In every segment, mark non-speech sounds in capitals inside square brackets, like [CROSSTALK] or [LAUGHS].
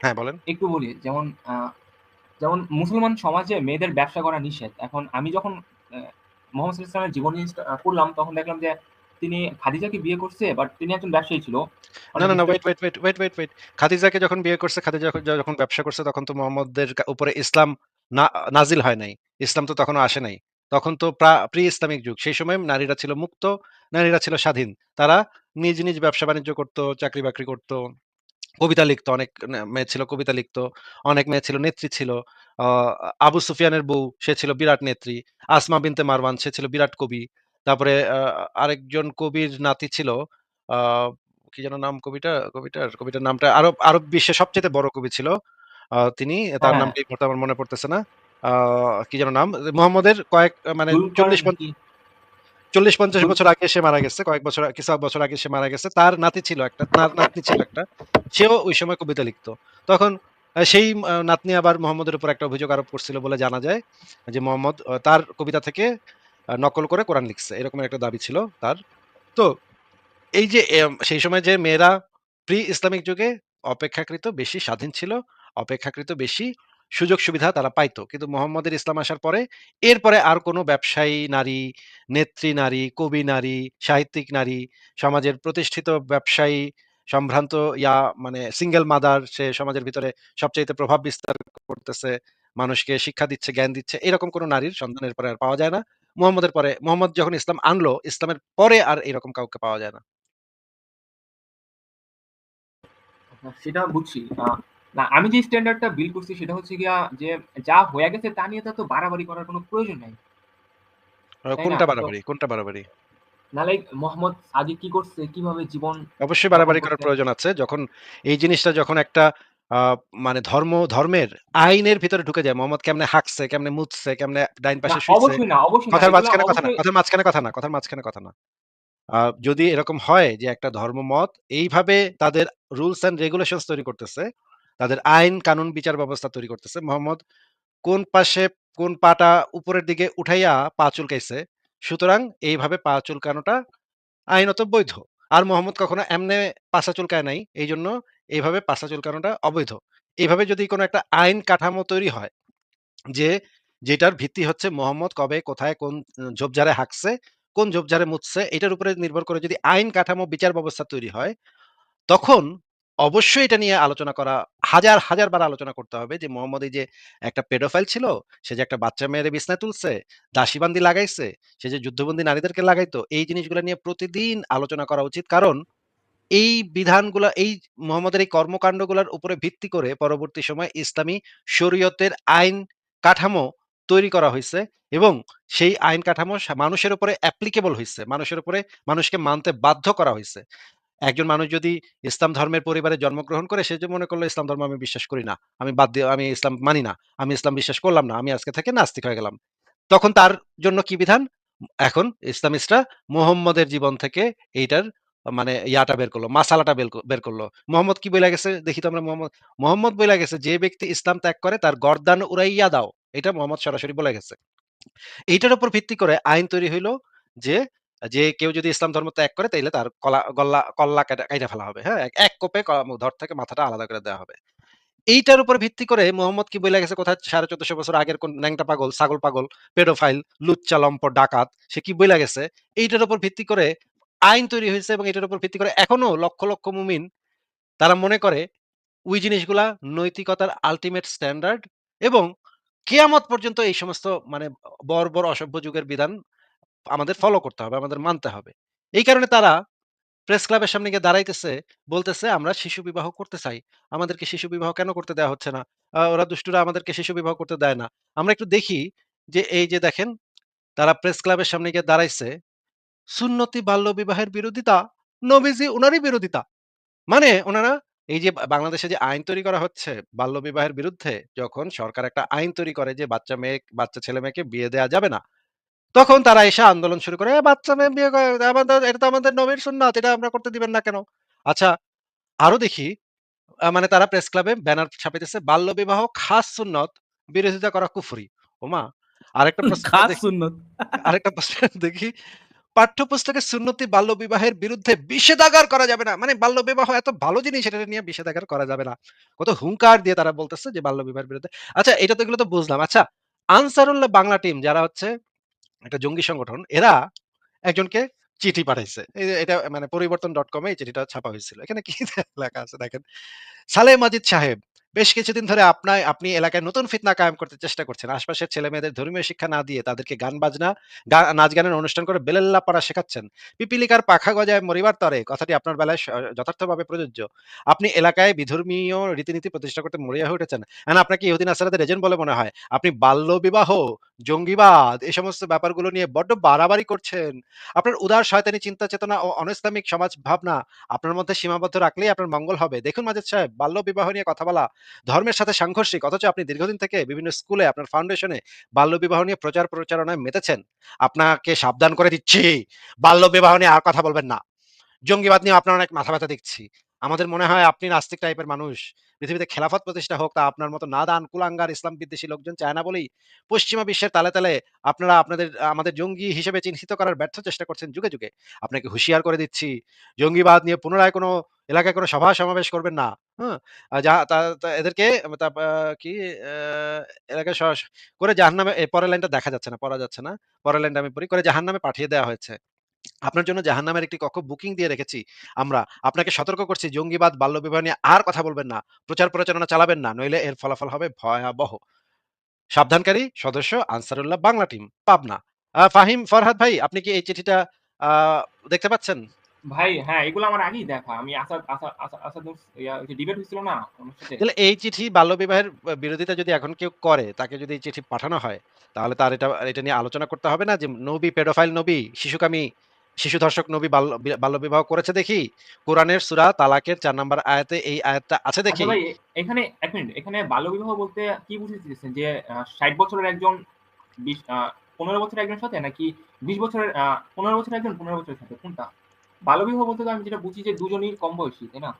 হ্যাঁ, বলেন। একটু বলি যেমন যেমন মুসলমান সমাজে মেয়েদের ব্যবসা করা নিষেধ। এখন আমি যখন মোহাম্মদ এর জীবনী পড়লাম তখন দেখলাম যে তিনি খাদিজাকে বিয়ে করছে বাট তিনি একজন ব্যবসায়ী ছিল। না, না, না wait, wait, wait, wait, wait, wait. খাদিজাকে যখন বিয়ে করছে, খাদিজা যখন ব্যবসা করছে তখন তো মোহাম্মদের উপরে ইসলাম না নাজিল হয় নাই। ইসলাম তো তখনো আসে নাই। তখন তো প্রা ইসলামিক যুগ। সেই সময় নারীরা ছিল মুক্ত, নারীরা ছিল স্বাধীন। তারা নিজ, নিজ ব্যবসা-বাণিজ্য করতো চাকরি-বাকরি করত। কবিতা লিখত, অনেক মেয়ে ছিল কবিতা লিখত। অনেক মেয়ে ছিল নেত্রী ছিল। আবু সুফিয়ানের বউ সে ছিল বিরাট নেত্রী। আসমা বিনতে মারওয়ান সে ছিল বিরাট কবি। তারপরে আরেকজন কবির নাতি ছিল কি যেন নাম কবিটা কবিটার? কবিটার নামটা আরব আরব বিশ্বের সবচেয়ে বড় কবি ছিল। তিনি তার হ্যাঁ। নামটা আমার মনে পড়তেছে না। কি যেন নাম? মোহাম্মদের কয়েক মানে জুলকার ৪০ পন নাকি? ৪০-৫০ জুল বছর আগে সে মারা গেছে। কয়েক বছর কিছু বছর আগে সে মারা গেছে। তার নাতি ছিল একটা, না নাতনি ছিল একটা। সেও ওই সময় কবিতা লিখত। তখন সেই নাতনি আবার মোহাম্মদের উপর একটা অভিযোগ আরোপ করছিল বলে জানা যায়। যে মোহাম্মদ তার কবিতা থেকে নকল করে কোরআন লিখছে। এরকম একটা দাবি ছিল তার। তো এই যে সেই সময় যে মেয়েরা প্রি ইসলামিক যুগে অপেক্ষাকৃত বেশি স্বাধীন ছিল, অপেক্ষাকৃত বেশি সুযোগ-সুবিধা তারা পাইত। কিন্তু মোহাম্মদের ইসলাম আসার পরে এরপরে আর কোন ব্যবসায়ী নারী, নেত্রী নারী, কবি নারী, সাহিত্যিক নারী, সমাজের প্রতিষ্ঠিত ব্যবসায়ী, সম্ভ্রান্ত ইয়া মানে সিঙ্গল মাদার সে সমাজের ভিতরে সবচাইতে প্রভাব বিস্তার করতেছে, মানুষকে শিক্ষা দিচ্ছে, জ্ঞান দিচ্ছে। এরকম কোন নারীর সন্ধানের পরে আর পাওয়া যায় না। মোহাম্মদের পরে মুহাম্মদ যখন ইসলাম আনলো, ইসলামের পরে আর এরকম কাউকে পাওয়া যায় না। সেটা বুঝছি। না আমি যে স্ট্যান্ডার্ড টা বিল্ড করছি সেটা হচ্ছে গিয়া যে যা হয়ে গেছে তা নিয়ে তো বাড়াবাড়ি করার কোন প্রয়োজন নাই। কোনটা বাড়াবাড়ি? কোনটা বাড়াবাড়ি? না লাইক মোহাম্মদ আগে কি করছে, কীভাবে জীবন অবশ্যই বাড়াবাড়ি করার প্রয়োজন আছে। যখন এই জিনিসটা যখন একটা মানে ধর্ম ধর্মের আইনের ভিতরে ঢুকে যায়। মোহাম্মদ কেমনে হাঁকছে, কেমনে মুতছে, কেমনে ডাইন পাশে না, কথার মাঝখানে কথা না, কথার মাঝখানে কথা না, কথার মাঝখানে কথা না। যদি এরকম হয় যে একটা ধর্মমত এইভাবে তাদের রুলস অ্যান্ড রেগুলেশনস তৈরি করতেছে, তাদের আইন কানুন বিচার ব্যবস্থা তৈরি করতেছে। মোহাম্মদ কোন পাশে কোন পাটা উপরের দিকে উঠাইয়া পা চুলকাইছে। সুতরাং এইভাবে পা চুলকানোটা আইনত বৈধ। আর মোহাম্মদ কখনো এমনে পাছা চুলকায় নাই। এই জন্য এইভাবে পাছা চুলকানোটা অবৈধ। এইভাবে যদি কোনো একটা আইন কাঠামো তৈরি হয়, যে যেটার ভিত্তি হচ্ছে মোহাম্মদ কবে, কোথায়, কোন ঝোপঝাড়ে হাঁকছে, কোন ঝোপঝাড়ে মুছছে এটার উপরে নির্ভর করে যদি আইন কাঠামো বিচার ব্যবস্থা তৈরি হয়, তখন অবশ্যই এটা নিয়ে আলোচনা করা হাজার, হাজার বার আলোচনা করতে হবে যে মোহাম্মদ এই যে একটা পেডোফাইল ছিল, সে যে একটা বাচ্চা মেয়েরে বিছানায় তুলছে, দাসীবান্দি লাগাইছে, সে যে যুদ্ধবন্দী নারীদেরকে লাগাইতো, এই জিনিসগুলা নিয়ে প্রতিদিন আলোচনা করা উচিত। কারণ এই বিধানগুলা এই মোহাম্মদের এই কর্মকান্ডগুলার উপরে ভিত্তি করে পরবর্তী সময় ইসলামী শরীয়তের আইন কাঠামো তৈরি করা হয়েছে এবং সেই আইন কাঠামো মানুষের উপরে অ্যাপ্লিকেবল হয়েছে মানুষের উপরে মানুষকে মানতে বাধ্য করা হইছে। একজন মানুষ যদি ইসলাম ধর্মের পরিবারে জন্মগ্রহণ করে সে যে মনে করল ইসলাম ধর্ম আমি বিশ্বাস করি না। আমি বাদ দিয়ে আমি ইসলাম মানি না। আমি ইসলাম বিশ্বাস করলাম না। আমি আজকে থেকে নাস্তিক হয়ে গেলাম। তখন তার জন্য কি বিধান? এখন ইসলামিস্টরা মোহাম্মদের জীবন থেকে এইটার মানে ইয়াটা বের করল মাসালাটা বের করল। মোহাম্মদ কি বইলা গেছে দেখি তো আমরা মোহাম্মদ মোহাম্মদ বইলা গেছে যে ব্যক্তি ইসলাম ত্যাগ করে তার গর্দান উড়াইয়া দাও। এটা মোহাম্মদ সরাসরি বলে গেছে। এইটার উপর ভিত্তি করে আইন তৈরি হইল যে, যে কেউ যদি ইসলাম ধর্ম ত্যাগ করে তাইলে তার কলা গল্লা কল্লা কাইটা ফেলা হবে। হ্যাঁ? এক কোপে ধড় থেকে মাথাটা আলাদা করে দেওয়া হবে। এইটার উপর ভিত্তি করে মোহাম্মদ কি বইলা গেছে কোথায় ১৪৫০ বছর আগের কোন ন্যাংটা পাগল, ছাগল পাগল, পেডোফাইল, লুচ্চা, লম্পট, ডাকাত সে কি বইলা গেছে। এইটার উপর ভিত্তি করে আইন তৈরি হয়েছে এবং এটার উপর ভিত্তি করে এখনও লক্ষ, লক্ষ মুমিন তারা মনে করে ওই জিনিসগুলা নৈতিকতার আল্টিমেট স্ট্যান্ডার্ড এবং কেয়ামত পর্যন্ত এই সমস্ত মানে বর্বর অসভ্য যুগের বিধান আমাদের ফলো করতে হবে, আমাদের মানতে হবে। এই কারণে তারা প্রেস ক্লাবের সামনে গিয়ে দাঁড়াইতেছে, বলতেছে, "আমরা শিশু বিবাহ করতে চাই। আমাদেরকে শিশু বিবাহ কেন করতে দেয়া হচ্ছে না? ওরা দুষ্টুরা আমাদেরকে শিশু বিবাহ করতে দেয় না।" আমরা একটু দেখি যে এই যে দেখেন তারা প্রেস ক্লাবের সামনে গিয়ে দাঁড়াইছে, "সুন্নতি বাল্য বিবাহের বিরোধিতা, নবীজি উনারই বিরোধিতা।" মানে উনারা এই যে বাংলাদেশে যে আইন তৈরি করা হচ্ছে বাল্য বিবাহের বিরুদ্ধে, যখন সরকার একটা আইন তৈরি করে যে বাচ্চা মেয়ে বাচ্চা ছেলে-মেয়েকে বিয়ে দেওয়া যাবে না। তখন তারা এসে আন্দোলন শুরু করে, "এ বাচ্চা মেয়ে বিয়ে করে আমাদের এটা তো আমাদের নবীর সুন্নাত এটা আমরা করতে দিবেন না কেন?" আচ্ছা আরও দেখি আ মানে তারা প্রেস ক্লাবে ব্যানার ছাপাইতেছে, "বাল্য বিবাহ খাস সুন্নত, বিরোধিতা করা কুফরি।" ওমা! আরেকটা প্রশ্ন খাস দেখি সুন্নত। আরেকটা প্রশ্ন দেখি, পাঠ্যপুস্তকে সুন্নতি বাল্যবিবাহের বিরুদ্ধে বিষেধাগার করা যাবে না। মানে বাল্যবিবাহ এত ভালো জিনিস এটা নিয়ে বিষেধাগার করা যাবে না। কত হুঙ্কার দিয়ে তারা বলতেছে যে বাল্যবিবাহের বিরুদ্ধে। আচ্ছা এটা তো এগুলো তো বুঝলাম। আচ্ছা আনসারুল্লাহ বাংলা টিম যারা হচ্ছে একটা জঙ্গি সংগঠন এরা একজনকে চিঠি পাঠাইছে। এটা মানে পরিবর্তন ডট কমে এই চিঠিটা ছাপা হয়েছিল। এখানে কি [LAUGHS] লেখা আছে দেখেন। সালেহ মাজিদ সাহেব, বেশ কিছুদিন ধরে আপনায় আপনি এলাকায় নতুন ফিতনা কায়েম করতে চেষ্টা করছেন। আশপাশের ছেলে মেয়েদের ধর্মীয় শিক্ষা না দিয়ে তাদেরকে গান বাজনা, নাচ গানের অনুষ্ঠান করে বেলেল্লা পড়া শেখাচ্ছেন। পিপিলিকার পাখা গজায় মরিবার তরে কথাটি আপনার বেলায় যথার্থভাবে প্রযোজ্য। আপনি এলাকায় বিধর্মীয় রীতিনীতি প্রতিষ্ঠা করতে মরিয়া হয়ে উঠেছেন। এখন আপনাকে ইহুদি নাসারাদের এজেন্ট বলে মনে হয়। আপনি বাল্যবিবাহ, জঙ্গিবাদ এই সমস্ত ব্যাপারগুলো নিয়ে বড্ড বাড়াবাড়ি করছেন। আপনার উদার শয়তানি চিন্তা চেতনা ও অনৈসলামিক সমাজ ভাবনা আপনার মধ্যে সীমাবদ্ধ রাখলেই আপনার মঙ্গল হবে। দেখুন মাজিদ সাহেব, বাল্যবিবাহ নিয়ে কথা বলা ধর্মের সাথে সাংঘর্ষিক। অথচ আপনি দীর্ঘদিন থেকে বিভিন্ন স্কুলে আপনার ফাউন্ডেশনে বাল্যবিবাহ নিয়ে প্রচার প্রচারণায় মেতেছেন। আপনাকে সাবধান করে দিচ্ছি, বাল্যবিবাহ নিয়ে আর কথা বলবেন না। জঙ্গিবাদ নিয়ে আপনার অনেক মাথা ব্যথা দেখছি। আমাদের মনে হয় আপনি নাস্তিক টাইপের মানুষ। পৃথিবীতে খেলাফত প্রতিষ্ঠা হোক তা আপনার মতো নাদান, কুলাঙ্গার, ইসলাম বিদ্বেষী লোকজন চায় না বলেই পশ্চিমা বিশ্বের তালে, তালে আপনারা আপনাদের আমাদের জঙ্গি হিসেবে চিহ্নিত করার ব্যর্থ চেষ্টা করছেন যুগে, যুগে। আপনাকে হুঁশিয়ার করে দিচ্ছি, জঙ্গিবাদ নিয়ে পুনরায় কোনো এলাকায় কোনো সভা সমাবেশ করবেন না। হ্যাঁ? যা এদেরকে কি এলাকায় করে জাহান্নামে এ পরের লাইনটা দেখা যাচ্ছে না, পড়া যাচ্ছে না। পরের লাইনটা আমি পড়ি। করে জাহান্নামে পাঠিয়ে দেওয়া হয়েছে। আপনার জন্য জাহান্নামের একটি কক্ষ বুকিং দিয়ে রেখেছি আমরা। আপনাকে সতর্ক করছি জঙ্গিবাদ, বাল্যবিবাহ নিয়ে আর কথা বলবেন না। প্রচার প্রচারণা চালাবেন না। নইলে এর ফলাফল হবে ভয়াবহ। সাবধানকারী সদস্য আনসারুল্লাহ বাংলা টিম, পাবনা। ফাহিম ফরহাদ ভাই আপনি কি এই চিঠিটা দেখতে পাচ্ছেন? ভাই হ্যাঁ, এগুলো আমার আগেই দেখা। আমি আসাদ আসা আসা আসাদুল ওই যে ডিবেট হয়েছিল না তাহলে এই চিঠি বাল্যবিবাহের বিরোধিতা যদি এখন কেউ করে, তাকে যদি এই চিঠি পাঠানো হয়, তাহলে তার এটা এটা নিয়ে আলোচনা করতে হবে না যে নবী পেডোফাইল নবী, শিশুকামী, শিশু ধর্ষক নবী বাল্য বিবাহ বাল্যবিবাহ করেছে দেখি। কোরআনের সুরা তালাকের চার নাম্বার আয়াতে এই আয়াতটা আছে আচ্ছা দেখি। ভাই এখানে এক মিনিট। এখানে বাল্যবিবাহ বলতে কি বুঝেছিলেন যে ষাট বছরের একজন বিশ ১৫ বছরের একজন সাথে নাকি ২০ বছরের পনেরো ১৫ বছরের একজন ১৫ বছরের সাথে কোনটা? বাল্যবিবাহ বলতে আমি যেটা বুঝি যে দুজনই কম বয়সী, তাই না?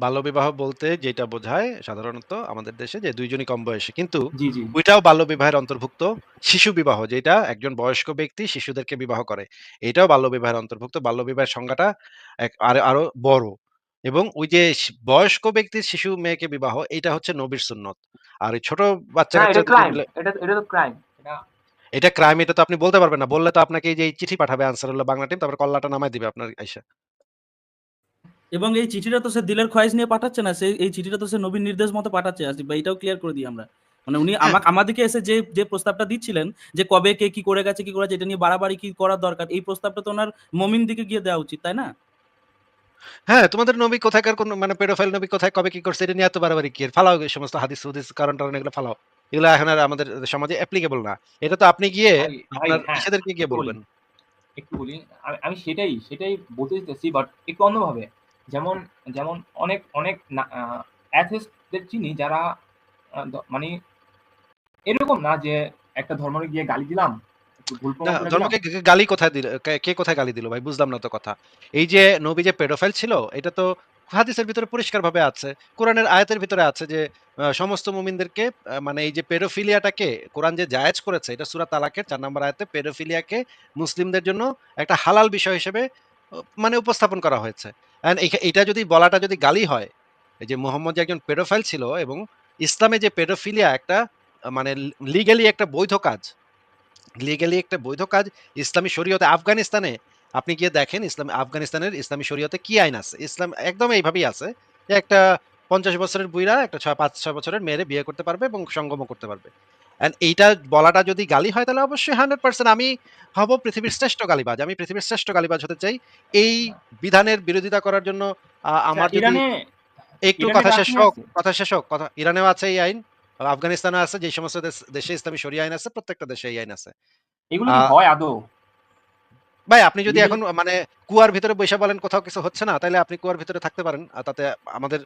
বাল্যবিবাহ বলতে যেটা বোঝায় সাধারণত আমাদের দেশে যে ২ জনই কম বয়সী। কিন্তু। ওইটাও বাল্যবিবাহের অন্তর্ভুক্ত। শিশু বিবাহ যেটা একজন বয়স্ক ব্যক্তি শিশুদেরকে বিবাহ করে। এটাও বাল্যবিবাহের অন্তর্ভুক্ত। বাল্যবিবাহের সংজ্ঞাটা আরও বড়। এবং ওই যে বয়স্ক ব্যক্তির শিশু মেয়েকে বিবাহ এটা হচ্ছে নবীর সুন্নত। আর এই ছোট বাচ্চা-কাচ্চা এটা ক্রাইম। এটা তো ক্রাইম। এটা এটা ক্রাইম এটা তো আপনি বলতে পারবেন না। বললে তো আপনাকে এই যে চিঠি পাঠাবে আনসারুল্লাহ বাংলা টিম তারপর কল্লাটা নামায় দিবে আপনার আইসা। এবং এই চিঠিটা তো সে দিলের খয়েস নিয়ে পাঠাচ্ছে না। সে এই চিঠিটা তো সে নবীর নির্দেশ মতো পাঠাচ্ছে আসিফ ভাই। এটাও ক্লিয়ার করে দিই আমরা। মানে উনি হ্যাঁ। আমা আমাদেরকে এসে যে, যে প্রস্তাবটা দিচ্ছিলেন যে কবে কে কি করে গেছে, কি করেছে এটা নিয়ে বাড়াবাড়ি কি করা দরকার। এই প্রস্তাবটা তো উনার মমিন দিকে গিয়ে দেওয়া উচিত, তাই না? হ্যাঁ, তোমাদের নবী কোথাকার কোন মানে পেডোফাইল নবী কোথায় কবে কি করছে এটা নিয়ে এত বাড়াবাড়ি কি? ফালাও এই সমস্ত হাদিস-হুদিস কারণ-টারণ এগুলো ফালাও। এগুলো এখন আর আমাদের সমাজে অ্যাপ্লিকেবল না। এটা তো আপনি গিয়ে আপনার হ্যাঁ, গিয়ে বলবেন। একটু বলি। আমি সেটাই, সেটাই বলতে চাইতেছি বাট একটু অন্যভাবে। যেমন, যেমন অনেক, অনেক না আ অ্যাথিস্ট দের চিনি যারা মানে এরকম না যে একটা ধর্মে গিয়ে গালি দিলাম। ধর্মকে গালি কোথায় দিল? কে কোথায় গালি দিল ভাই? বুঝলাম না তো কথা। এই যে নবী যে পেডোফাইল ছিল এটা তো হাদিসের ভিতরে পরিষ্কারভাবে আছে। কোরআনের আয়াতের ভিতরে আছে যে সমস্ত মুমিনদেরকে মানে এই যে পেডোফিলিয়াটাকে কোরআন যে জায়েজ করেছে এটা সূরা তালাকের ৪ নাম্বার আয়াতে পেডোফিলিয়াকে মুসলিমদের জন্য একটা হালাল বিষয় হিসেবে মানে উপস্থাপন করা হয়েছে। অ্যান্ড এইটা যদি বলাটা যদি গালি হয়, যে মোহাম্মদ একজন পেডোফাইল ছিল এবং ইসলামে যে পেডোফিলিয়া একটা মানে লি লিগ্যালি একটা বৈধ কাজ। লিগ্যালি একটা বৈধ কাজ ইসলামী শরীয়তে আফগানিস্তানে আপনি গিয়ে দেখেন ইসলাম আফগানিস্তানের ইসলামী শরীয়তে কি আইন আছে? ইসলাম একদম এইভাবেই আছে যে একটা ৫০ বছরের বুইড়া একটা ছয় ৫-৬ বছরের মেয়েরে বিয়ে করতে পারবে এবং সঙ্গম করতে পারবে। অ্যান্ড এইটা বলাটা যদি গালি হয় তাহলে অবশ্যই 100% আমি হব পৃথিবীর শ্রেষ্ঠ গালিবাজ। আমি পৃথিবীর শ্রেষ্ঠ গালিবাজ হতে চাই। এই বিধানের বিরোধিতা করার জন্য আচ্ছা আমার যদি একটু কথা শেষ হোক, কথা শেষ হোক। কথা ইরানেও আছে এই আইন, আফগানিস্তানেও আছে। যেই সমস্ত দেশে ইসলামী শরিয়া আইন আছে প্রত্যেকটা দেশে এই আইন আছে। এগুলো হয় আদৌ? ভাই আপনি যদি এখন মানে কুয়ার ভিতরে বইসা বলেন কোথাও কিছু হচ্ছে না, তাহলে আপনি কুয়ার ভিতরে থাকতে পারেন। তাতে আমাদের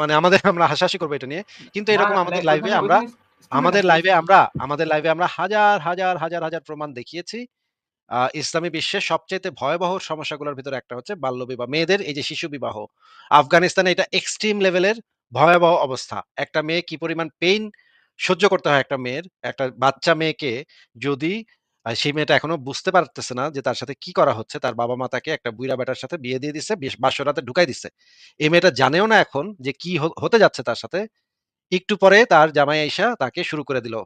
মানে আমাদের আমরা হাসাহাসি করব এটা নিয়ে। কিন্তু এরকম আমাদের লাইভে আমরা আমাদের লাইভে আমরা আমাদের লাইভে আমরা হাজার, হাজার, হাজার, হাজার প্রমাণ দেখিয়েছি। ইসলামী বিশ্বের সবচাইতে ভয়াবহ সমস্যাগুলোর ভিতরে একটা হচ্ছে বাল্যবিবাহ। মেয়েদের এই যে শিশু বিবাহ। আফগানিস্তানে এটা এক্সট্রিম লেভেলের ভয়াবহ অবস্থা। একটা মেয়ে কি পরিমাণ পেইন সহ্য করতে হয় একটা মেয়ের, একটা বাচ্চা মেয়েকে যদি সেই মেয়েটা এখনও বুঝতে পারতেছে না যে তার সাথে কি করা হচ্ছে। তার বাবা-মা তাকে একটা বুইড়া বেটার সাথে বিয়ে দিয়ে। বিশ বাসরাতে ঢুকাই দিচ্ছে এই মেয়েটা জানেও না এখন যে কি হতে যাচ্ছে তার সাথে। একটু পরে তার জামাই আইসা তাকে শুরু করে দিল।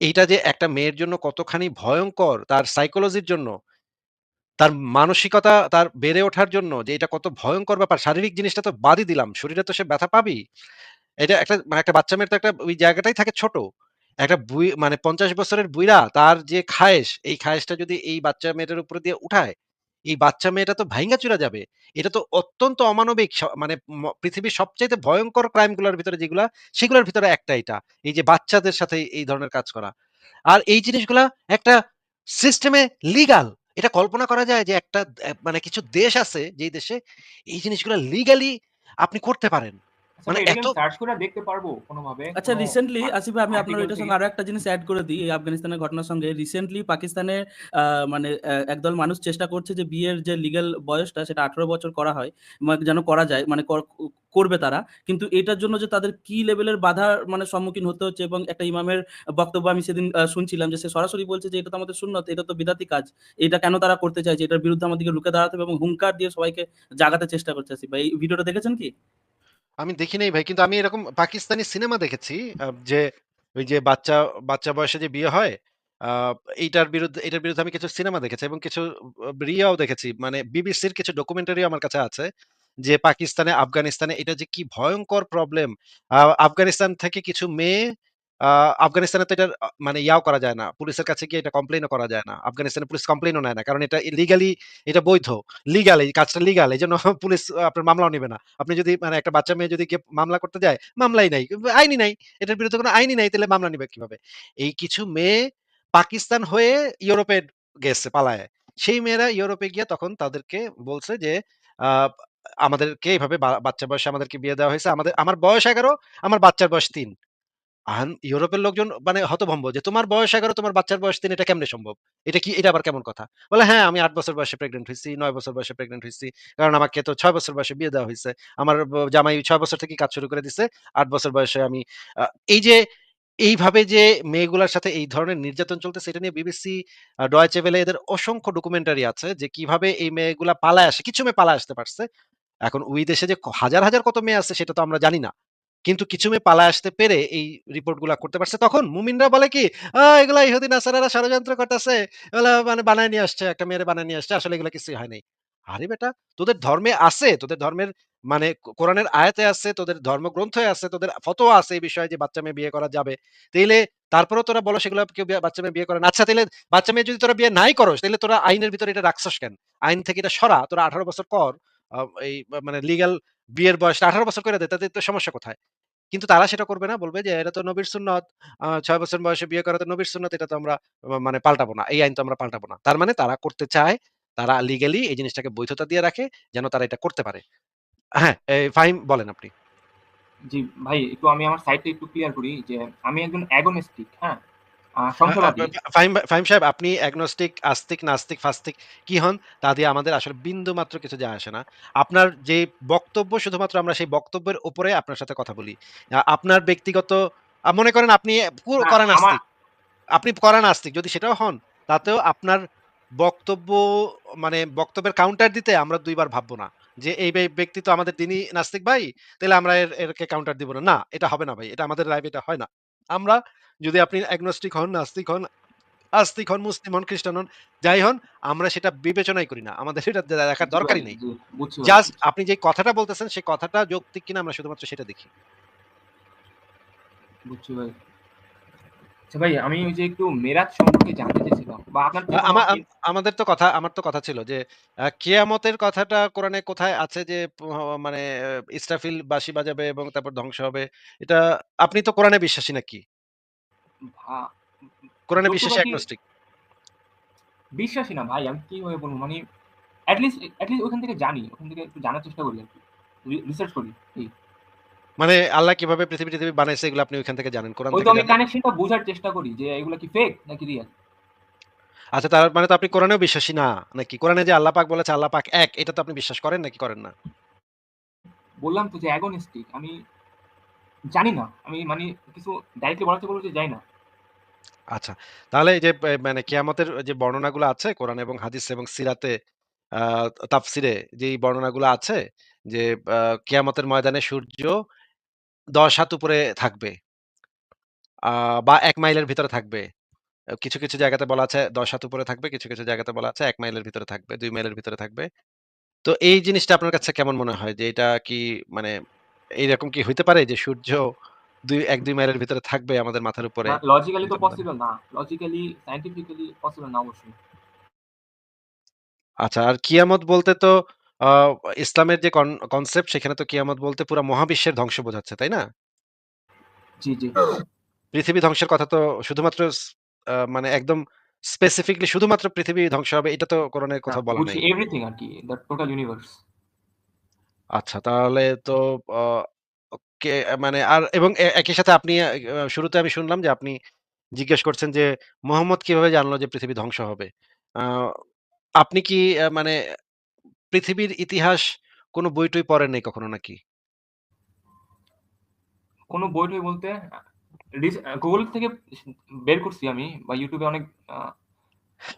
এইটা যে একটা মেয়ের জন্য কতখানি ভয়ঙ্কর তার সাইকোলজির জন্য, তার মানসিকতা তার বেড়ে ওঠার জন্য যে এটা কত ভয়ঙ্কর ব্যাপার। শারীরিক জিনিসটা তো বাদই দিলাম। শরীরে তো সে ব্যথা পাবেই। এটা একটা মানে একটা বাচ্চা মেয়ের তো একটা ওই জায়গাটাই থাকে ছোট। একটা বুই মানে ৫০ বছরের বুইড়া তার যে খায়েশ, এই খায়েশটা যদি এই বাচ্চা মেয়েটার উপর দিয়ে উঠায়, এই বাচ্চা মেয়েটা তো ভাইঙ্গা চুরা যাবে। এটা তো অত্যন্ত অমানবিক মানে পৃথিবীর সবচাইতে ভয়ঙ্কর ক্রাইমগুলার ভিতরে যেগুলা, সেগুলোর ভিতরে একটা এটা। এই যে বাচ্চাদের সাথে এই ধরনের কাজ করা। আর এই জিনিসগুলা একটা সিস্টেমে লিগাল। এটা কল্পনা করা যায় যে একটা মানে কিছু দেশ আছে যেই দেশে এই জিনিসগুলো লিগালি আপনি করতে পারেন। মানে এত সার্চ করে দেখতে পারব কোনোভাবে? আচ্ছা রিসেন্টলি আসিফ আমি আপনার থেকে? সঙ্গে আরও একটা জিনিস এড করে দিই এই আফগানিস্তানের ঘটনার সঙ্গে। রিসেন্টলি পাকিস্তানে মানে একদল মানুষ চেষ্টা করছে যে বিয়ের যে লিগ্যাল বয়সটা সেটা ১৮ বছর করা হয়। যেন করা যায় মানে করবে তারা। কিন্তু এটার জন্য যে তাদের কি লেভেলের বাধার মানে সম্মুখীন হতে হচ্ছে এবং একটা ইমামের বক্তব্য আমি সেদিন শুনছিলাম যে সে সরাসরি বলছে যে এটা তো আমাদের সুন্নত, এটা তো বিদাতি কাজ। এটা কেন তারা করতে চাইছে? এটার বিরুদ্ধে আমাদেরকে রুখে দাঁড়াতে হবে এবং হুঙ্কার দিয়ে সবাইকে জাগাতে চেষ্টা করছে আসিফ ভাই। এই ভিডিওটা দেখেছেন কি? আমি দেখি নাই ভাই। কিন্তু আমি এরকম পাকিস্তানি সিনেমা দেখেছি যে ওই যে বাচ্চা, বাচ্চা বয়সে যে বিয়ে হয়, আহ, এইটার বিরুদ্ধে এটার বিরুদ্ধে আমি কিছু সিনেমা দেখেছি এবং কিছু রিয়াও দেখেছি। মানে বিবিসির কিছু ডকুমেন্টারি আমার কাছে আছে। যে পাকিস্তানে, আফগানিস্তানে এটা যে কি ভয়ঙ্কর প্রবলেম। আফগানিস্তান থেকে কিছু মেয়ে আ আফগানিস্তানে তো এটার মানে ইয়াও করা যায় না। পুলিশের কাছে গিয়ে এটা কমপ্লেইনও করা যায় না। আফগানিস্তানের পুলিশ কমপ্লেইনও নেয় না। কারণ এটা লিগালি এটা বৈধ। লিগাল এই কাজটা লিগাল। এজন্য [LAUGHS] পুলিশ আপনার মামলাও নিবে না। আপনি যদি মানে একটা বাচ্চা মেয়ে যদি মামলা করতে যায়, মামলাই নাই। আইনই নাই। এটার বিরুদ্ধে কোনো আইনই নাই, তাহলে মামলা নিবে কীভাবে? এই কিছু মেয়ে পাকিস্তান হয়ে ইউরোপে গেছে পালায়ে। সেই মেয়েরা ইউরোপে গিয়ে তখন তাদেরকে বলছে যে, আ আমাদেরকে এভাবে বা বাচ্চা বয়সে আমাদেরকে বিয়ে দেওয়া হয়েছে। আমাদের আমার বয়স ১১, আমার বাচ্চার বয়স ৩। আন ইউরোপের লোকজন মানে হতভম্ব যে, "তোমার বয়স ১১, তোমার বাচ্চার বয়স ৩ এটা কেমনে সম্ভব? এটা কি এটা আবার কেমন কথা?" বলে, "হ্যাঁ, আমি ৮ বছর বয়সে প্রেগন্যান্ট হইছি, ৯ বছর বয়সে প্রেগন্যান্ট হইছি। কারণ আমাকে তো ৬ বছর বয়সে বিয়ে দেওয়া হইছে। আমার জামাই ৬ বছর থেকেই কাজ শুরু করে দিছে। ৮ বছর বয়সে আমি" এই যে এইভাবে যে মেয়েগুলার সাথে এই ধরনের নির্যাতন চলতেছে এটা নিয়ে বিবিসি, আ ডয়েচে এদের অসংখ্য ডকুমেন্টারি আছে যে কীভাবে এই মেয়েগুলা পালায় আসে। কিছু মেয়ে পালায় আসতে পারছে। এখন ওই দেশে যে হাজার, হাজার কত মেয়ে আছে সেটা তো আমরা জানি না। কিন্তু কিছু মেয়ে পালায় আসতে পেরে এই রিপোর্টগুলা করতে পারছে। তখন মুমিনরা বলে কি, "আ এগুলা ইহুদি নাসারারা ষড়যন্ত্র করতেছে। এগুলা মানে বানায় নিয়ে আসছে। একটা মেয়েরে বানায় নিয়ে আসছে। আসলে এগুলা কিছুই হয় নাই।" আরে বেটা তোদের ধর্মে আছে, তোদের ধর্মের মানে কোরআনের আয়াতে আছে, তোদের ধর্মগ্রন্থে আছে, তোদের ফতোয়া আছে এই বিষয়ে যে বাচ্চা মেয়ে বিয়ে করা যাবে। তাইলে তারপরেও তোরা বলো সেগুলা কেউ বাচ্চা মেয়ে বিয়ে করে। আচ্ছা তাইলে বাচ্চা মেয়ে যদি তোরা বিয়ে নাই করস, তাইলে তোরা আইনের ভিতরে এটা রাখছস কেন? আইন থেকে এটা সরা। তোরা ১৮ বছর কর। এই মানে লিগ্যাল বিয়ের বয়সটা ১৮ বছর করে দে। তাতে তো সমস্যা কোথায়? কিন্তু তারা সেটা করবে না। বলবে যে, "এটা তো নবীর সুন্নত। ছয় বছর বয়সে বিয়ে করা তো নবীর সুন্নত। এটা তো আমরা মানে পাল্টাবো না। এই আইন তো আমরা পাল্টাবো না।" তার মানে তারা করতে চায়। তারা লিগালি এই জিনিসটাকে বৈধতা দিয়ে রাখে যেন তারা এটা করতে পারে। হ্যাঁ, ফাহিম বলেন আপনি। জি, ভাই একটু আমি আমার সাইডটা একটু ক্লিয়ার করি যে আমি একজন অ্যাগনিস্টিক হ্যাঁ? ফাহিম সাহেব আপনি অ্যাগনস্টিক, আস্তিক, নাস্তিক, ফাস্তিক কি হন তা দিয়ে আমাদের আসলে বিন্দুমাত্র কিছু যায় আসে না। আপনার যে বক্তব্য শুধুমাত্র আমরা সেই বক্তব্যের উপরে আপনার সাথে কথা বলি। আপনার ব্যক্তিগত মনে করেন আপনি পুরো। আপনি যদি সেটাও হন, তাতেও আপনার বক্তব্য মানে বক্তব্যের কাউন্টার দিতে আমরা ২ বার ভাববো না। যে এই ব্যক্তি তো আমাদের তিনি নাস্তিক ভাই, তাহলে আমরা এর এরকে কাউন্টার দিব না। না, এটা হবে না ভাই। এটা আমাদের লাইফে এটা হয় না। আমরা যদি আপনি অ্যাগনস্টিক হন, নাস্তিক হন, আস্তিক হন, মুসলিম হন, খ্রিস্টান হন, যাই হন, আমরা সেটা বিবেচনাই করি না। আমাদের সেটা দেখার দরকারই নেই। জাস্ট আপনি যে কথাটা বলতেছেন সেই কথাটা যৌক্তিক কিনা আমরা শুধুমাত্র সেটা দেখি। বুঝছি ভাই। আচ্ছা ভাই আমি ওই যে একটু মেরাজ সম্পর্কে জানতে চাইছিলাম বা আপনার আমাদের তো কথা আমার তো কথা ছিল যে কিয়ামতের কথাটা কোরআনে কোথায় আছে যে মানে ইসরাফিল বাঁশি বাজাবে এবং তারপর ধ্বংস হবে। এটা আপনি তো কোরআনে বিশ্বাসী নাকি? কোরআনে বিশ্বাসী অ্যাগনস্টিক। বিশ্বাসী না ভাই আমি কীভাবে বলব মানে এট লিস্ট এট লিস্ট ওখান থেকে জানি। ওখান থেকে একটু জানার চেষ্টা করি আরকি। রি রিসার্চ করি। এই। মানে আল্লাহ কীভাবে পৃথিবী-টিথিবী বানাইছে এগুলো আপনি ওইখান থেকে জানেন। কোরআন থেকে আমি কানেকশনটা বোঝার চেষ্টা করি যে এগুলা কি ফেক নাকি রিয়াল। আচ্ছা তার মানে তো আপনি কোরআনেও বিশ্বাসী না নাকি? কোরআনে যে আল্লাহ পাক বলেছে আল্লাহ পাক এক এটা তো আপনি বিশ্বাস করেন নাকি করেন না? বললাম তো যে অ্যাগনস্টিক আমি জানি না। আমি মানে কিছু ডাইরেক্টলি বলার চেষ্টা করব যে জানি না। আচ্ছা। তাহলে এই যে মানে কিয়ামতের যে বর্ণনাগুলো আছে কোরআন এবং হাদিস এবং সিরাতে তাফসিরে যেই বর্ণনাগুলো আছে যে কিয়ামতের ময়দানে সূর্য ১০ হাত উপরে থাকবে। আ বা ১ মাইলের ভিতরে থাকবে। কিছু, কিছু জায়গাতে বলা আছে ১০ হাত উপরে থাকবে, কিছু, কিছু জায়গাতে বলা আছে ১ মাইলের ভিতরে থাকবে, ২ মাইলের ভিতরে থাকবে। তো এই জিনিসটা আপনার কাছে কেমন মনে হয়? যে এটা কি মানে এইরকম কি হইতে পারে যে সূর্য ২ ১-২ মাইলের ভিতরে থাকবে আমাদের মাথার উপরে? না লজিক্যালি তো পসিবল না। লজিক্যালি সায়েন্টিফিক্যালি পসিবল না অবশ্যই। আচ্ছা আর কিয়ামত বলতে তো আ ইসলামের যে কন কনসেপ্ট সেখানে তো কিয়ামত বলতে পুরা মহাবিশ্বের ধ্বংস বোঝাচ্ছে, তাই না? জি, জি। পৃথিবী ধ্বংসের কথা তো শুধুমাত্র স আ মানে একদম স্পেসিফিকলি শুধুমাত্র পৃথিবী ধ্বংস হবে এটা তো কোরআনে না কোথাও বলা বলছি নাই। এভরিথিং আরকি। The total universe. আচ্ছা তাহলে তো আ ওকে মানে আর এবং এ একই সাথে আপনি আ শুরুতে আমি শুনলাম যে আপনি জিজ্ঞেস করছেন যে মোহাম্মদ কীভাবে জানলো যে পৃথিবী ধ্বংস হবে? আ আপনি কি আ মানে পৃথিবীর ইতিহাস কোন বই-টই পড়েন নাই কখনো নাকি? কোন বই-টই বলতে আ রিস আ গুগল থেকে বের করছি আমি বা YouTube এ অনেক আ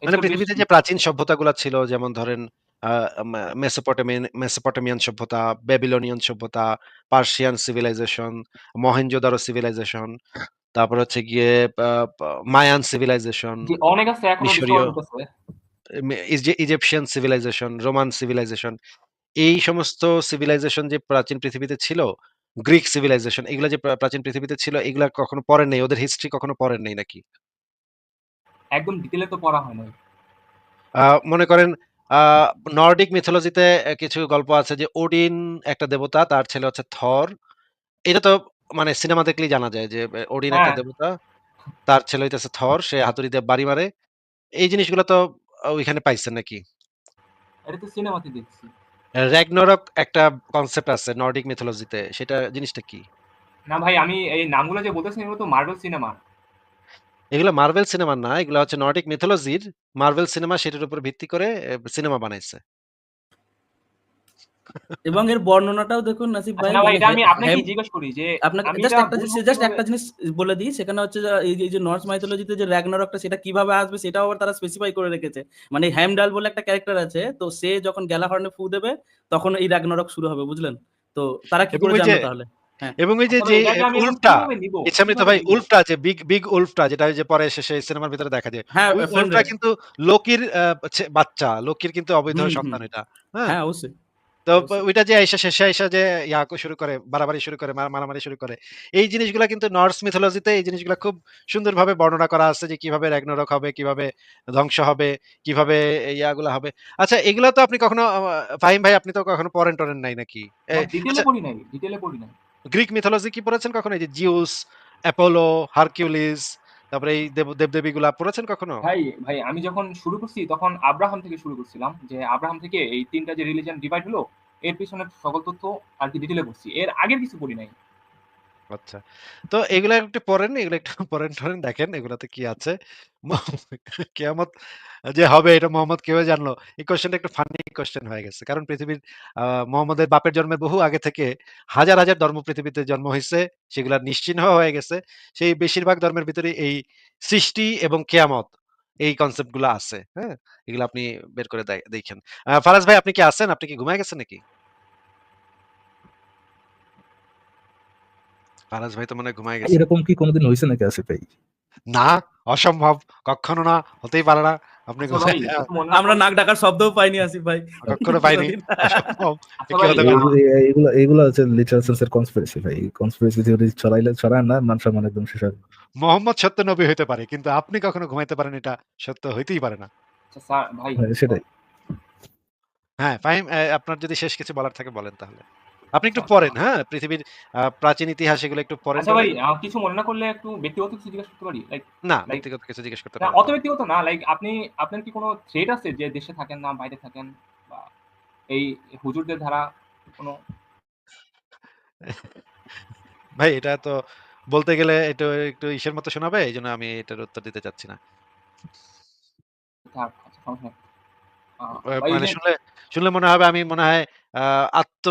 মানে পৃথিবীতে যে প্রাচীন সভ্যতাগুলা ছিল যেমন ধরেন আ মে মেসোপটেমিয়ান মেসোপটেমিয়ান সভ্যতা, ব্যাবিলনিয়ান সভ্যতা, পার্সিয়ান সিভিলাইজেশন, মহেঞ্জোদারো সিভিলাইজেশন, তারপর হচ্ছে গিয়ে আ পা মায়ান সিভিলাইজেশন, জি, অনেক আছে এখনও মিশরীয় হইতেছে। ইজিপশিয়ান সিভিলাইজেশন, রোমান সিভিলাইজেশন এই সমস্ত সিভিলাইজেশন যে প্রাচীন পৃথিবীতে ছিল, গ্রিক সিভিলাইজেশন এগুলা যে প্রাচীন পৃথিবীতে ছিল এগুলা কখনো পড়েন নাই। ওদের হিস্ট্রি কখনো পড়েন নাই নাকি? একদম ডিটেইলে তো পড়া হয় নাই। মনে করেন নর্ডিক মিথোলজিতে কিছু গল্প আছে যে ওডিন একটা দেবতা, তার ছেলে হচ্ছে থর। এটা তো মানে সিনেমা দেখলেই জানা যায় যে ওডিন একটা হ্যাঁ। দেবতা, তার ছেলে হইতেছে থর, সে হাতুড়ি দিয়ে বাড়ি মারে। এই জিনিসগুলো তো ওইখানে পাইছেন নাকি? এটা তো সিনেমাতে দেখছি। র‍্যাগনারক একটা কনসেপ্ট আছে নর্ডিক মিথোলজিতে সেটা জিনিসটা কি? না ভাই আমি এই নামগুলো যে বলতেছেন এগুলো তো মার্বেল সিনেমা। এগুলো মার্বেল সিনেমা না। এগুলো হচ্ছে নর্ডিক মিথোলজির মার্বেল সিনেমা সেটার উপর ভিত্তি করে সিনেমা বানাইছে। এবং এর বর্ণনাটাও দেখুন নাসিব আচ্ছা ভাই না ভাই এটা হে আমি আপনাকেই হেম জিজ্ঞেস করি যে আপনাকে জাস্ট একটা জাস্ট একটা জিনিস বলে দিই সেখানে হচ্ছে এই যে, এই যে নর্স মাইথোলজিতে যে র‍্যাগনারকটা সেটা কীভাবে আসবে সেটাও আবার তারা স্পেসিফাই করে রেখেছে। মানে হেমডাল বলে একটা ক্যারেক্টার আছে। তো সে যখন গ্যালাহর্নে ফু দেবে তখন এই র‍্যাগনারক শুরু হবে বুঝলেন? তো তারা কি করে জানলো তাহলে? হ্যাঁ। এবং ওই যে, আচ্ছা যে উল্ফটা, ইচ্ছামৃত ভাই? উল্ফটা যে বিগ, বিগ উল্ফটা যেটা যে পরে শেষে সিনেমার ভিতরে দেখা যায়। হ্যাঁ, উল্ফটা কিন্তু লোকির বাচ্চা। লোকির কিন্তু অবৈধ। সন্তান এটা। হ্যাঁ? হ্যাঁ, অবশ্যই। তো ওইটা যে আইসা শেষে আইসা যে ইয়া ক শুরু করে, বাড়াবাড়ি শুরু করে, মারামারি শুরু করে। এই জিনিসগুলা কিন্তু নর্স মিথোলজিতে এই জিনিসগুলা খুব সুন্দরভাবে বর্ণনা করা আছে যে কীভাবে র‍্যাগনারক হবে, কীভাবে ধ্বংস হবে, কীভাবে ইয়াগুলা হবে। আচ্ছা এগুলা তো আপনি কখনো ফাহিম ভাই আপনি তো কখনো পড়েন-টরেন নাই নাকি? ডিটেইলে আচ্ছা পড়ি নাই, ডিটেইলে পড়ি নাই। গ্রিক মিথোলজি কি পড়েছেন কখনো? এই যে জিউস, অ্যাপোলো, হারকিউলিস তারপরে এই দেব দেব-দেবীগুলা পড়েছেন কখনো? ভাই, ভাই আমি যখন শুরু করছি তখন আব্রাহাম থেকে শুরু করছিলাম। যে আব্রাহাম থেকে এই তিনটা যে রিলিজন ডিভাইড হলো এর পিছনে সকল তথ্য আর কি ডিটেলে পড়ছি। এর আগের কিছু পড়ি নাই। আচ্ছা। তো এগুলা একটু পড়েন, এগুলা একটু [LAUGHS] পড়েন-টরেন দেখেন এগুলাতে কি আছে। কিয়ামত যে হবে এটা মোহাম্মদ কীভাবে জানলো? এই কোয়েশ্চেনটা একটু ফানি কোয়েশ্চেন হয়ে গেছে। কারণ পৃথিবীর মোহাম্মদের বাপের জন্মের বহু আগে থেকে হাজার, হাজার ধর্ম পৃথিবীতে জন্ম হইছে। সেগুলা নিশ্চিহ্ন হয়ে গেছে। সেই বেশিরভাগ ধর্মের ভিতরে এই সৃষ্টি এবং কেয়ামত এই কনসেপ্ট আছে। হ্যাঁ? এগুলা আপনি বের করে দে দেইখেন। আ ফারাজ ভাই আপনি কি আছেন? আপনি কি ঘুমায়ে গেছেন নাকি? ফারাজ ভাই তো মনে হয় ঘুমায়ে গেছে। এরকম কি কোনদিন হইছে নাকি আসিফ ভাই? না, অসম্ভব। কক্ষনো না। হতেই পারে না। আপনি মনে আমরা নাক ডাকার শব্দও পাইনি আসিফ ভাই। কক্ষনো পাইনি। এগুলা এগুলা হচ্ছে এর কনস্পিরেসি ভাই। কনস্পিরেসি থিওরি ছড়াইলে ছড়ায় না মান সম্মান একদম শেষ হবে। মোহাম্মদ সত্য নবী হইতে পারে। কিন্তু আপনি কখনো ঘুমাইতে পারেন এটা সত্য হইতেই পারে না। আচ্ছা ভাই হ্যাঁ, সেটাই। হ্যাঁ, ফাহিম আপনার যদি শেষ কিছু বলার থাকে বলেন তাহলে। আপনি একটু আচ্ছা, পড়েন, হ্যাঁ? পৃথিবীর প্রাচীন ইতিহাস এগুলো একটু পড়েন আচ্ছা ভাই কিছু মনে না করলে একটু ব্যক্তিগত কিছু জিজ্ঞেস করতে পারি? লাইক না, ব্যক্তিগত কিছু জিজ্ঞেস করতে না অত ব্যক্তিগত না। লাইক আপনি আপনার কি কোন থ্রেট আছে যে দেশে থাকেন না বাইরে থাকেন বা এই হুজুরদের দ্বারা কোন ভাই এটা তো বলতে গেলে এটা একটু ইসের মতো শোনাবে। এইজন্য আমি এটার উত্তর দিতে চাচ্ছি না। আচ্ছা মানে শুনলে শুনলে মনে হবে আমি মনে হয় আ আত্ম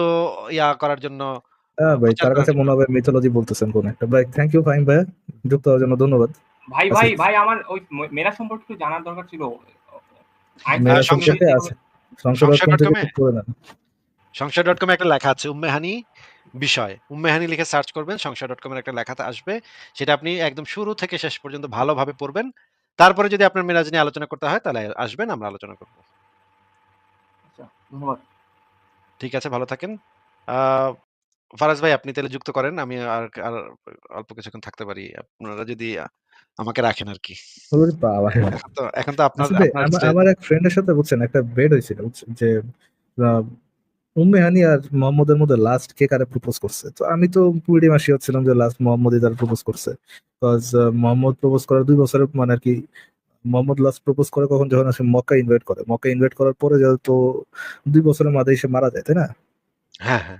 ইয়া করার জন্য হ্যাঁ ভাই তার কাছে মনে হবে মিথোলজি বলতেছেন কোন একটা। ভাই থ্যাংক ইউ ফাহিম ভাইয়া। যুক্ত হওয়ার জন্য ধন্যবাদ। ভাই আচ্ছা, ভাই ভাই আমার ওই মে- মেয়েরা সম্পর্কে একটু জানার দরকার ছিল। সম্পর্কে আছে। ডট কমে একটা লেখা আছে উম্মেহানি বিষয়। উম্মেহানি লিখে সার্চ করবেন সংশয় ডট কমের একটা লেখাতে আসবে। সেটা আপনি একদম শুরু থেকে শেষ পর্যন্ত ভালোভাবে পড়বেন। তারপরে যদি আপনার মেরাজ নিয়ে আলোচনা করতে হয় তাহলে আসবেন আমরা আলোচনা করব। আচ্ছা ধন্যবাদ। ঠিক আছে ভালো থাকেন। ফারাজ ভাই আপনি তাহলে যুক্ত করেন আমি আর আর অল্প কিছুক্ষণ থাকতে পারি। আপনারা যদি আমাকে রাখেন আর কি তো এখন তো আপনার আচ্ছা আপনার আমার এক ফ্রেন্ডের সাথে বুঝছেন একটা বেড হয়েছিল যে উম্মে হানি আর মোহাম্মদের মধ্যে লাস্ট কে কারে প্রপোজ করছে? তো আমি তো পুরি মাসি হচ্ছিলাম যে লাস্ট মোহাম্মদই তার প্রপোজ করছে। বিকজ মোহাম্মদ প্রপোজ করার দুই বছরের মানে আর কি মোহাম্মদ লাস্ট প্রপোজ করে কখন? যখন আসে মক্কা ইনভাইট করে। মক্কা ইনভাইট করার পরে যেহেতু দুই বছরের মাথায় এসে মারা যায় তাই না? হ্যাঁ হ্যাঁ।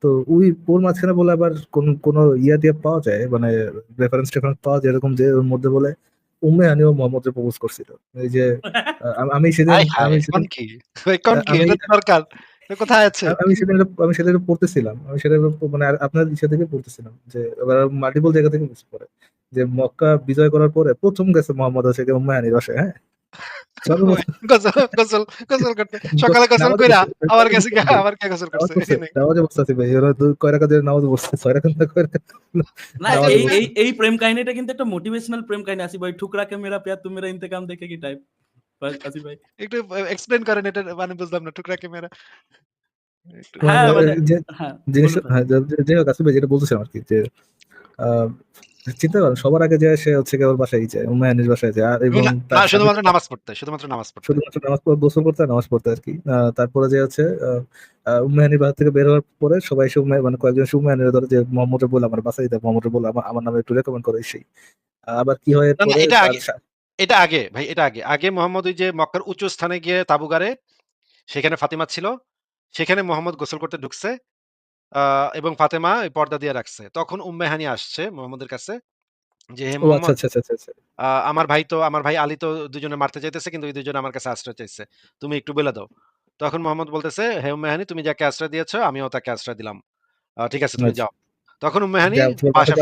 তো ওই ওর মাঝখানে বলে আবার কোন কোন ইয়া দিয়ে পাওয়া যায়? মানে রেফারেন্স টেফারেন্স পাওয়া যায় এরকম যে ওর মধ্যে বলে উম্মে হানিও মোহাম্মদকে প্রপোজ করছিল। এই যে আমি- সেদিন আমি সেদিন কি? কোন কি? আমি- এটা দরকার। কোথায় আছে? আমি সেদিন আমি সেদিন পড়তেছিলাম। আমি সেটা মানে আপনার ইচ্ছা থেকে পড়তেছিলাম যে মাল্টিপল জায়গা থেকে মিস করে। যে মক্কা বিজয় করার পরে প্রথম গেছে মোহাম্মদ হচ্ছে উম্মে হানির বাসায় হ্যাঁ? সর্বপ্রথম গোসল গোসল গোসল করতে সকালে গোসল কইরা আবার গেছে আবার কে গোসল করছে? নামাজে বসতে ভাই। ওরা দুই কয় নামাজ বসছে? ছয় রাখা না না এই এই এই প্রেম কাহিনীটা কিন্তু একটা মোটিভেশনাল প্রেম কাহিনী। আসি ভাই ঠুকরা কে মেরা প্যার তুম ইন্তেকাম দেখে কি টাইপ আসি ভাই। একটু এক্সপ্লেন করেন এটা মানে বুঝলাম না টুকরা ক্যামেরা। একটু হ্যাঁ, মানে হ্যাঁ। হ্যাঁ যেটা বলতেছিলাম আর কি যে আহ, চিন্তা করেন সবার আগে যায় সে হচ্ছে কি ওর বাসায় যায় বাসায় যায় আর এবং শুধুমাত্র নামাজ পড়তে শুধুমাত্র নামাজ পড়তে। শুধুমাত্র নামাজ পড়ে গোসল করতে নামাজ পড়তে আর কি। তারপরে যে হচ্ছে উম্মায়ানির বাসা থেকে বের হওয়ার পরে সবাই উম্মায় মানে কয়েকজন এসে উম্মায়ানির ধরে যে মোহাম্মদের বলে আমার বাসায় দেয় মোহাম্মদের বলে আমার আমার নামে একটু রেকমেন্ড করে সেই আবার কি হয় এটা আগে। এটা আগে ভাই এটা আগে। আগে মোহাম্মদ ওই যে মক্কার উঁচু স্থানে গিয়ে তাবু গাড়ে সেখানে ফাতিমা ছিল সেখানে মোহাম্মদ গোসল করতে ঢুকছে এবং ফাতেমা পর্দা দিয়ে রাখছে। তখন উম্মেহানি আসছে মোহাম্মদের কাছে। যে হে মোহাম্মদ আচ্ছা আচ্ছা আচ্ছা আমার ভাই তো আমার ভাই আলী তো দুজনে মারতে চাইতেছে কিন্তু এই দুজনে আমার কাছে আশ্রয় চাইছে। তুমি একটু বলে দাও। তখন মোহাম্মদ বলতেছে হে উম্মেহানি তুমি যাকে আশ্রয় দিয়েছ আমিও তাকে আশ্রয় দিলাম। ঠিক আছে তুমি। যাও। তখন উম্মেহানি বাসা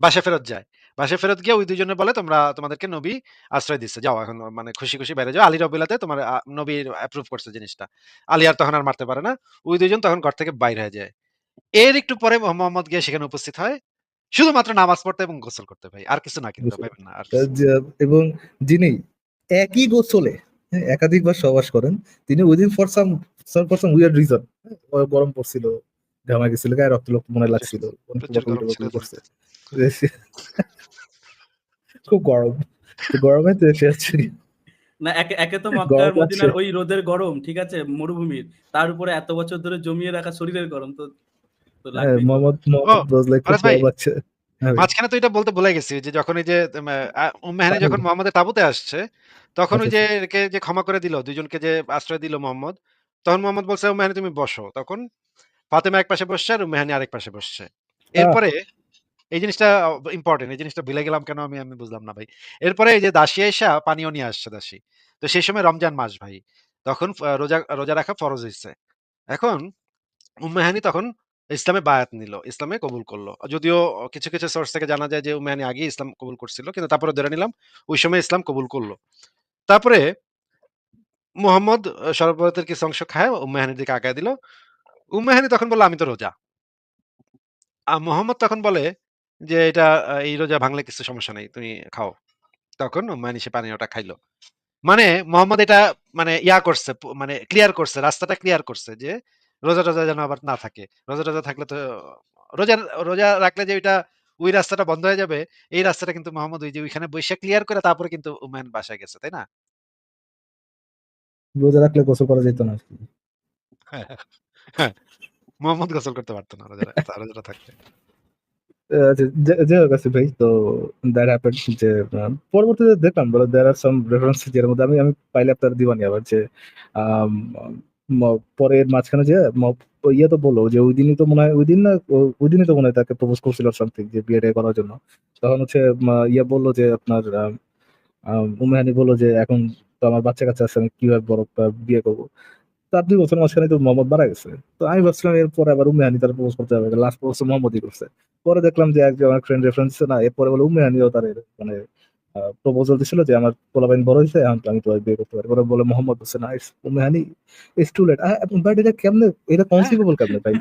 বাসা ফেরত যায়। বাসা ফেরত গিয়ে ওই দুজনে বলে তোমরা তোমাদেরকে নবী আশ্রয় দিচ্ছে যাও এখন মানে খুশি খুশি বাইরে যাও। আলী রবিলাতে তোমার আহ, নবী অ্যাপ্রুভ করছে জিনিসটা। আলী আর তখন আর মারতে পারে না। ওই দুজন তখন ঘর থেকে বাইরে হয়ে যায়। এর একটু পরে মোহাম্মদ গিয়ে সেখানে উপস্থিত হয়। শুধুমাত্র নামাজ পড়তে এবং গোসল করতে ভাই আর কিছু না কিন্তু গোসল। না আর এবং যিনি একই গোসলে হ্যাঁ, একাধিকবার সহবাস করেন তিনি within for some for some weird reason গরম পড়ছিল ঘামা গেছিল গায়ে রক্ত রক্ত মনে লাগছিল খুব গরম। গরমে তো সে হচ্ছে না একে একে তো মক্কার মদিনার ওই রোদের গরম ঠিক আছে? মরুভূমির। তার উপরে এত বছর ধরে জমিয়ে রাখা শরীরের গরম তো তো হ্যাঁ, হ্যাঁ। মাঝখানে তো এটা বলতে ভুলে গেছি যে যখন এই যে উম্মেহানি যখন মোহাম্মদের তাবুতে আসছে তখন ওই আচ্ছা, যে একে যে ক্ষমা করে দিল দুজনকে যে আশ্রয় দিল মোহাম্মদ তখন মোহাম্মদ বলছে উম্মেহানি তুমি বসো। তখন ফাতেমা এক পাশে বসছে আর উম্মেহানি আরেক পাশে বসছে। এরপরে এই জিনিসটা ইম্পর্টেন্ট এই জিনিসটা ভুলে গেলাম কেন আমি আমি বুঝলাম না ভাই। এরপরে এই যে দাসী এসা পানিও নিয়ে আসছে দাসী। তো সেই সময় রমজান মাস ভাই। তখন রোজা রোজা রাখা ফরজ হয়েছে এখন উম্মেহানি তখন ইসলামে বায়াত নিল, ইসলামে কবুল করল। যদিও কিছু কিছু সোর্স থেকে জানা যায় যে উম্মেহানি আগে ইসলাম কবুল করছিল, কিন্তু তারপরে ধরে নিলাম ওই সময় ইসলাম কবুল করল। তারপরে মোহাম্মদ শরবতের কিছু অংশ খায় উম্মেহানির দিকে আগায় দিল। উম্মেহানি তখন বলল, আমি তো রোজা। আর মোহাম্মদ তখন বলে যে এটা আহ, এই রোজা ভাঙলে কিছু সমস্যা নেই তুমি খাও। তখন উম্মেহানি সে পানীয়টা খাইলো। মানে মোহাম্মদ এটা মানে ইয়া করছে প- মানে ক্লিয়ার করছে রাস্তাটা ক্লিয়ার করছে যে রোজা টোজা যেন আবার না থাকে। রোজা টোজা থাকলে তো রোজা রোজা রাখলে যে ওইটা ওই রাস্তাটা বন্ধ হয়ে যাবে এই রাস্তাটা কিন্তু মোহাম্মদ ওই যে ওইখানে বৈশাখ ক্লিয়ার করে তারপরে কিন্তু উম্মায়ন বাসায় গেছে তাই না? রোজা রাখলে গোসল করা যেত না হ্যাঁ মোহাম্মদ গোসল করতে পারতো না রোজা রা- রোজাটা থাকলে। ভাই, তো যে পরবর্তীতে বলে আর রেফারেন্স মধ্যে, আমি পাইলে আপনার দিবানি যে মাঝখানে ইয়ে তো বলল যে ওই দিনই তো মনে হয়, ওই দিন না ওই দিনই তো মনে হয় তাকে প্রপোজ করছিল সামথিং যে বিয়েটা করার জন্য। তখন হচ্ছে ইয়ে বলল যে আপনার উমেহানি বলল যে, এখন তো আমার বাচ্চা কাচ্চা আছে, আমি কীভাবে বড় বিয়ে করব। তার দুই বছর মাঝখানে তো মোহাম্মদ মারা গেছে। তো আমি ভাবছিলাম এরপর আবার উম্মে হানি তার প্রপোজ করতে হবে লাস্ট প্রপোজ মোহাম্মদই করছে। পরে দেখলাম যে একজন আমার ফ্রেন্ড রেফারেন্স না, এরপরে বলে উম্মে হানিও তার মানে প্রপোজাল দিছিল যে আমার পোলাবাইন বড় হয়েছে এখন আমি তোমার বিয়ে করতে পারি পরে বলে মোহাম্মদ হোসেন না Umme Hani it's too late but এটা কেমনে এটা কনসিভেবল কেমনে ভাই?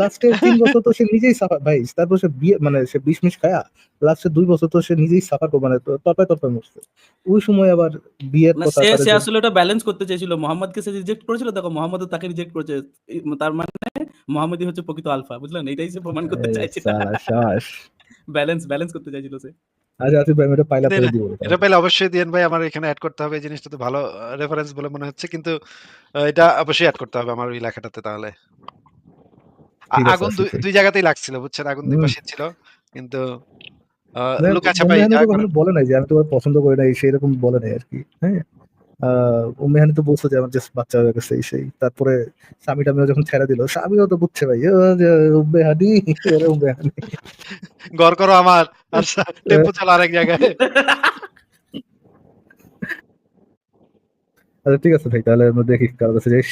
লাস্টে তিন বছর তো সে নিজেই সাফার ভাই তারপর সে বিয়ে মানে সে বিষ মিশ খায়া লাস্টে দুই বছর তো সে নিজেই সাফার করবে মানে তরপায় তরপায় মরছে। ওই সময় আবার বিয়ের না কথা সে আসলে ওটা ব্যালেন্স করতে চেয়েছিল। মোহাম্মদকে সে রিজেক্ট করেছিল দেখো মোহাম্মদও তাকে রিজেক্ট করেছে। তার মানে মোহাম্মদই হচ্ছে প্রকৃত আলফা বুঝলেন? এটাই সে প্রমাণ করতে চাইছিল। ব্যালেন্স ব্যালেন্স [LAUGHS] করতে চাইছিল সে। আচ্ছা আচ্ছা ভাই এটা পাইলা পরে দিব এটা অবশ্যই দিয়েন ভাই আমার এখানে অ্যাড করতে হবে এই জিনিসটা তো ভালো রেফারেন্স বলে মনে হচ্ছে কিন্তু এটা অবশ্যই অ্যাড করতে হবে আমার ওই লেখাটাতে তাহলে। আগুন দুই- জায়গাতেই লাগছিল বুঝছেন? আগুন দুই পাশে ছিল কিন্তু কখনো বলে নাই যে আমি তোমার পছন্দ করি না সেই রকম বলে নাই আর কি হ্যাঁ? আহ, উম্মে হানি তো বলছে যে আমার জাস্ট বাচ্চা হয়ে গেছে সেই। তারপরে স্বামী টামিও যখন ছেড়ে দিল স্বামীও তো বুঝছে ভাই ও যে উম্মে হানি ওরে উম্মে হানি গড় করো আমার আর টেম্পো চালা আরেক জায়গায়। আচ্ছা ঠিক আছে ভাই তাহলে আমরা দেখি কারোর কাছে যাই।